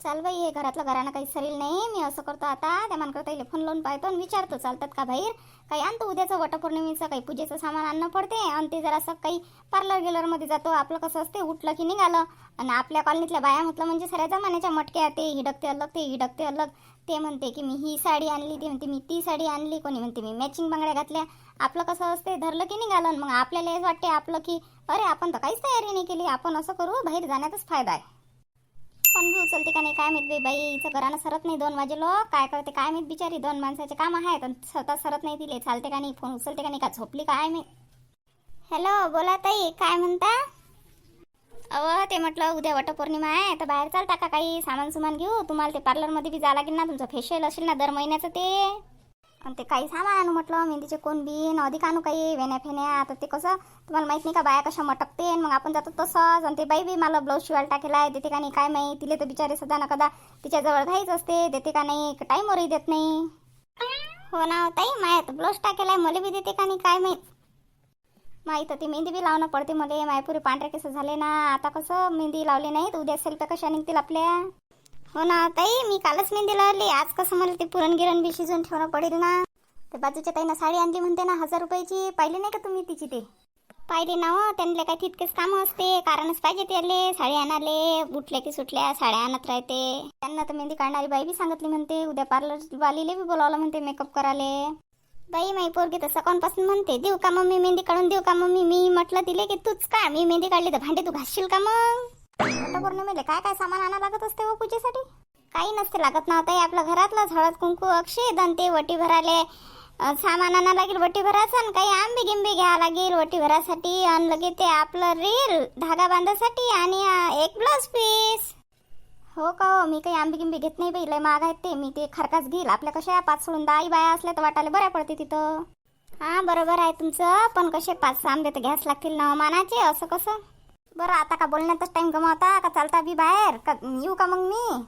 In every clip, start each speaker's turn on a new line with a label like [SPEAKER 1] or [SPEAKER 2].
[SPEAKER 1] चाल बाई हे घरातलं घरानं काही सरील नाही. मी असं करतो आता. त्या मानकरता फोन लावून पाहतो आणि विचारतो चालतात का बाहेर? काही आणतो उद्याचं वटपौर्णिमेचं काही पूजेचं सामान आणणं पडते. आणि ते जरासं काही पार्लर गेलरमध्ये जातो. आपलं कसं असते उठलं की निघालं. आणि आपल्या कॉलनीतल्या बाया म्हटलं म्हणजे सऱ्या जमान्याच्या मटक्या ते हिडकते अलग ते हिडकते अलग. ते म्हणते की मी ही साडी आणली ते म्हणते मी ती साडी आणली. कोणी म्हणते मी मॅचिंग बांगड्या घातल्या. आपलं कसं असते धरलं की निघालं. मग आपल्याला हेच वाटते आपलं की अरे आपण तर काहीच तयारी नाही केली. आपण असं करू बाहेर जाण्यातच फायदा आहे. फोन बी उचलते का नाही काय माहीत बाई बाई हिचं घरानं सरत नाही दोन वाजे लोक काय करते काय माहीत बिचारी दोन माणसाचे काम आहेत आणि स्वतः सरत नाही तिले चालते का नाही फोन उचलते का नाही का झोपली काय माहीत. हॅलो बोला ताई काय म्हणता? अव ते म्हटलं उद्या वटपौर्णिमा आहे तर बाहेर चालता का काही सामान सुमान घेऊ? तुम्हाला ते पार्लरमध्ये बी जा लागेल ना तुमचं फेशियल असेल ना दर महिन्याचं ते. आणि ते काही सामान आणू म्हटलं मेहंदीचे कोण बिन अधिक आणू काही वेण्या फेण्या आता ते कसं तुम्हाला माहीत नाही का बाया कशा मटकते मग आपण जातो तसंच. आणि ते बाई बी मला ब्लाऊज शिवायला टाकेला आहे देते का नाही काय माहिती तिले तर बिचारे सदा ना कदा तिच्याजवळ घाईच असते देते का नाही टाईमवरही देत नाही. हो ना ताई ताई माहीत ब्लाऊज टाकेला आहे मला बी देते का नाही काय माहीत. माहीत ती मेहंदी बी लावणं पडते मला मायपुरी पांढरे केस झाले ना आता कसं मेहंदी लावली नाही तर उद्या सेल्फ्या कशा निघतील आपल्या? हो ना ताई मी कालच मेहंदी लावली आज कसं मला ते पुरण गिरण बी शिजून ठेवणं पडेल ना. ते बाजूच्या ताईनं साडी आणली म्हणते ना हजार रुपयाची. पाहिली नाही का तुम्ही तिची ते? पाहिली ना हो त्यांना काय तितकेच कामं असते. कारणच पाहिजे त्याले साडी आणाले उठल्या की सुटल्या साड्या आणत राहते. त्यांना तर मेहंदी काढणारी बाई बी सांगितली म्हणते. उद्या पार्लर वालीले बी बोलावलं म्हणते मेकअप करायले. बाई माई पोरगी तसं कोणपासून म्हणते देऊ का मम्मी मेहंदी काढून देऊ का मम्मी? मी म्हटलं तिले की तूच का? मी मेहंदी काढली तर भांडे तू घासशील का मग? पौर्णिमेला काय काय सामान आणा लागत असते हो पूजेसाठी? काही नसते लागत नव्हतं आपलं घरातलं हळद कुंकू अक्षय ते वटी भराले. सामान आणा लागेल वटी भराचं आणि काही आंबे गिंबे घ्यावं लागेल वटी भरासाठी आणि लगे ते आपलं रील धागा बांधासाठी आणि एक ब्लाउज पीस हो का हो मी काही आंबे गिंबे घेत नाही बाई लय महाग आहेत ते. मी ते खरकाच घेईल. आपल्या कशा पाच सोडून दहा बाया असल्या तर वाटायला बऱ्या पडते तिथं. हां बरोबर आहे तुमचं. पण कसे पाच सहा आंबे तर घ्यास लागतील ना हो मानाचे असं कसं? बरं आता का बोलण्यातच टाइम गमावता? का चालता बी बाहेर? का येऊ का मग मी?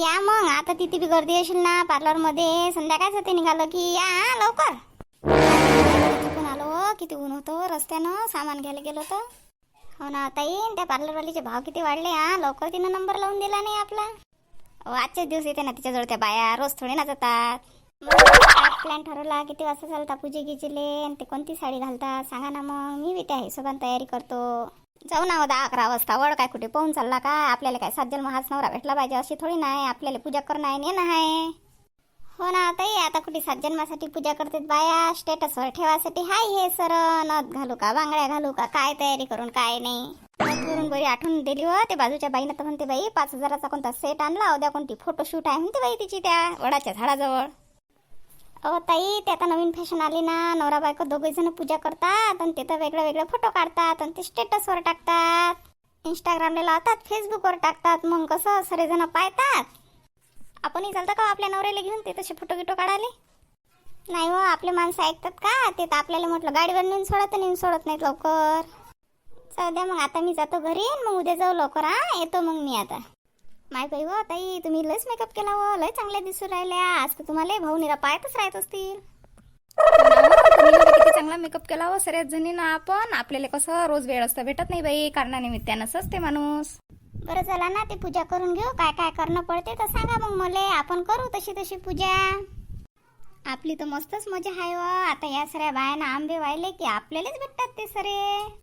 [SPEAKER 1] या मग. आता तिथे बी गर्दी असेल ना पार्लरमध्ये संध्याकाळचं ते निघालं की या हा, लवकर. चुकून आलो किती ऊन होतं? रस्त्यानं सामान घ्यायला गेलो तर हो ना ताई त्या पार्लरवालीचे भाव किती वाढले हा? लवकर तिनं नंबर लावून दिला नाही आपला. अहो, दिवस येते ना तिच्याजवळ त्या बाया. रोज थोडे ना जातात. प्लॅन ठरवला किती वाजता चालता पूजे गिजेले आणि ते कोणती साडी घालतात? सांगा ना मग. मी बी त्या हिशोबाने तयारी करतो. जाऊ ना हो दहा अकरा वाजता वड काय कुठे पाहून चालला का? आपल्याला काय सात जन्म हाच नवरा भेटला पाहिजे अशी थोडी नाही आपल्याला पूजा करणं आहे नेणं आहे. हो ना ताई आता कुठे सात जन्मासाठी पूजा करतात बाया? स्टेटसवर ठेवासाठी हाय हे सर. नथ घालू का बांगड्या घालू का काय तयारी करून काय नाही. करून बरी आठवण दिली हो ते बाजूच्या बाईनं तर म्हणते बाई पाच हजाराचा कोणता सेट आणला उद्या कोणती फोटोशूट आहे म्हणते बाई तिची त्या वडाच्या झाडाजवळ. अहो ताई ते आता नवीन फॅशन आली ना. नवरा बायको दोघे जण पूजा करतात आणि ते तर वेगळे वेगळे फोटो काढतात आणि ते स्टेटसवर टाकतात. इंस्टाग्रामला लावतात फेसबुकवर टाकतात. मग कसं सगळेजण पाहतात आपणही चालतं का हो आपल्या नवऱ्याला घेऊन? ते तसे फोटो गिटो काढाले नाही हो आपले माणसं ऐकतात का? ते तर आपल्याला म्हटलं गाडीवर नेऊन सोडत नेऊन सोडत नाहीत लवकर. जाऊ द्या मग आता मी जातो घरी मग उद्या जाऊ लवकर हा? येतो मग मी आता. माय बाई हो ताई तुम्ही लयच मेकअप केला हो लय चांगल्या दिसू राहिल्या. आज तर तुम्हाला भाऊ निरा पायतच राहत असतील.
[SPEAKER 2] किती चांगला मेकअप केला हो सऱ्याच जणीनं आपण. आपल्याला कसं रोज वेळ असतं भेटत नाही बाई कारणानिमित्तानंच असते माणूस.
[SPEAKER 1] बरं चला ना ते पूजा करून घेऊ. काय काय करणं पडते तर सांगा मग मले. आपण करू तशी तशी पूजा. आपली तर मस्तच मजा आहे व आता या सऱ्या बायानं आंबे वाहिले की आपल्यालाच भेटतात ते सरे.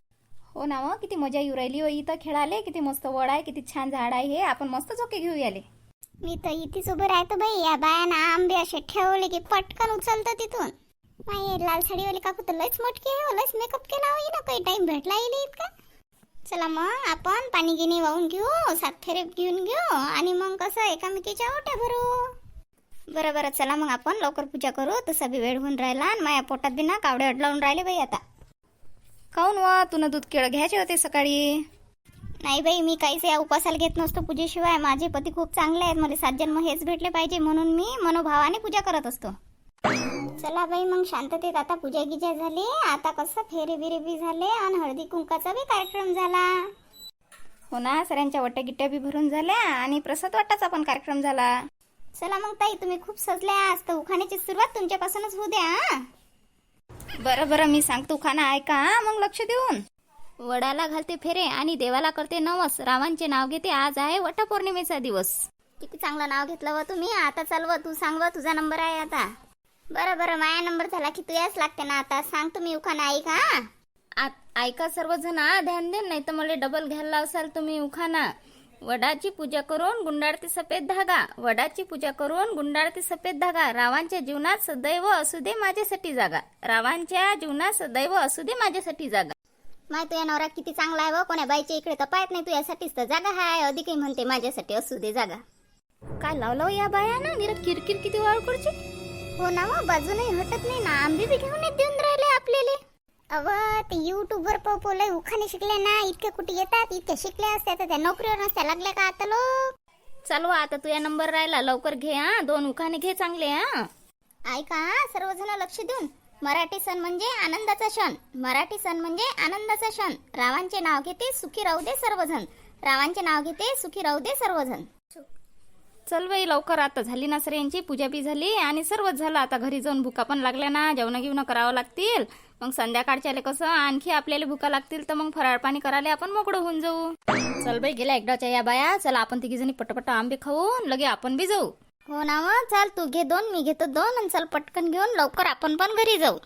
[SPEAKER 2] हो ना मग किती मजा येऊ राहिली हो. इथं खेळाले किती मस्त वड आहे किती छान झाड आहे हे. आपण मस्त झोके घेऊ याले
[SPEAKER 1] मी तर इथेच उभं राहतो बाई. या बायानं आंबे असे ठेवले की पटकन उचलतं तिथून. माई लाल साडीवाली काकू तर लयच मोठकी आहे हो, लयच मेकअप केला होई ना काही टाइम भेटला येईल इतका. चला मग आपण पाणी गिनी वाहून घेऊ सात फेरे घेऊन घेऊ आणि मग कसं एकामेकीच्या ओट्या भरू. बरं बरं. चला मग आपण लवकर पूजा करू. तसा बी वेळ होऊन राहिला आणि माझ्या पोटात बी ना कावडे अडलावून राहिले बाई आता.
[SPEAKER 2] काऊन वा? तुला दूध केळं घ्यायचे होते सकाळी?
[SPEAKER 1] नाही बाई मी काहीच या उपासाला घेत नसतो पूजेशिवाय. माझे पती खूप चांगले आहेत. मला सात जन्म हेच भेटले पाहिजे म्हणून मी मनोभावाने पूजा करत असतो. चला बाई मग शांततेत आता पूजा गिजा झाली. आता कसं फेरे बिरे बी झाले आणि हळदी कुंकाचा बी कार्यक्रम झाला.
[SPEAKER 2] हो ना सऱ्यांच्या वट्या गिट्ट्या बी भरून झाल्या आणि प्रसाद वाटाचा पण कार्यक्रम झाला.
[SPEAKER 1] चला मग ताई तुम्ही खूप सजल्या. आज तर उखाण्याची सुरुवात तुमच्यापासूनच होऊ द्या?
[SPEAKER 2] बरं बरं मी सांगतो खाना ऐका हा, मग लक्ष देऊन. वडाला घालते फेरे आणि देवाला करते नवस. रावांचे नाव घेते आज आहे वटपौर्णिमेचा दिवस.
[SPEAKER 1] किती चांगलं नाव घेतलं व तुम्ही. आता चाल व तू सांग व तुझा नंबर आहे आता. बरं बरं माया नंबर झाला की तू याच लागते ना आता. सांग तुम्ही उखाणा ऐक हा.
[SPEAKER 2] आ- ऐका सर्वजण हा, ध्यान दे नाही तर मला डबल घ्यायला लावसाल तुम्ही उखाना. वडाची पूजा करून गुंडाळते सफेद धागा वडाची पूजा करून गुंडाळते सफेद धागा रावांच्या जीवनात सदैव असू दे माझ्यासाठी जागा. रावांच्या जीवनात सदैव असू दे माझ्यासाठी जागा.
[SPEAKER 1] माय तुझ्या नवरा किती चांगला आहे व कोण्या बाईच्या इकडे तर पाहत नाही तुझ्यासाठीच तर जागा हाय. अधिकही म्हणते माझ्यासाठी असू दे जागा.
[SPEAKER 2] काय लावलं हो या बाया ना निरा किरकिर किती वाळ करची
[SPEAKER 1] हो ना मग बाजूने हटत नाही ना. आंबे बी घेऊन येत देऊन राहिले आपल्याला. अव ते युट्यूब वर पोले उखाणे शिकले ना इतके कुठे येतात? इतके शिकले असते तर त्या नोकरीवर नसत्या लागल्या का आता लोक?
[SPEAKER 2] चालू आता तुझ्या नंबर राहिला लवकर घे हा. दोन उखाणे घे चांगले हा.
[SPEAKER 1] ऐका हा, सर्वजण लक्ष देऊन. मराठी सण म्हणजे आनंदाचा क्षण. मराठी सण म्हणजे आनंदाचा क्षण. रावांचे नाव घेते सुखी राहू दे सर्वजण. रावांचे नाव घेते सुखी राहू दे सर्वजण.
[SPEAKER 2] चल बाई लवकर आता झाली ना सर यांची पूजा बी झाली आणि सर्वच झालं. आता घरी जाऊन भुका पण लागल्या ना जेवणं गिवणं करावं लागतील. मग संध्याकाळच्याले कसं आणखी आपल्याला भुका लागतील तर मग फराळ पाणी करायला आपण मोकळं होऊन जाऊ. चल बाई गेल्या एकदाच्या या बाया. चला आपण तिघी जणी पटपट आंबे खाऊन लगे आपण बी जाऊ.
[SPEAKER 1] हो ना मग चाल तू घे दोन मी घेतो दोन आणि चल पटकन घेऊन लवकर आपण पण घरी जाऊ.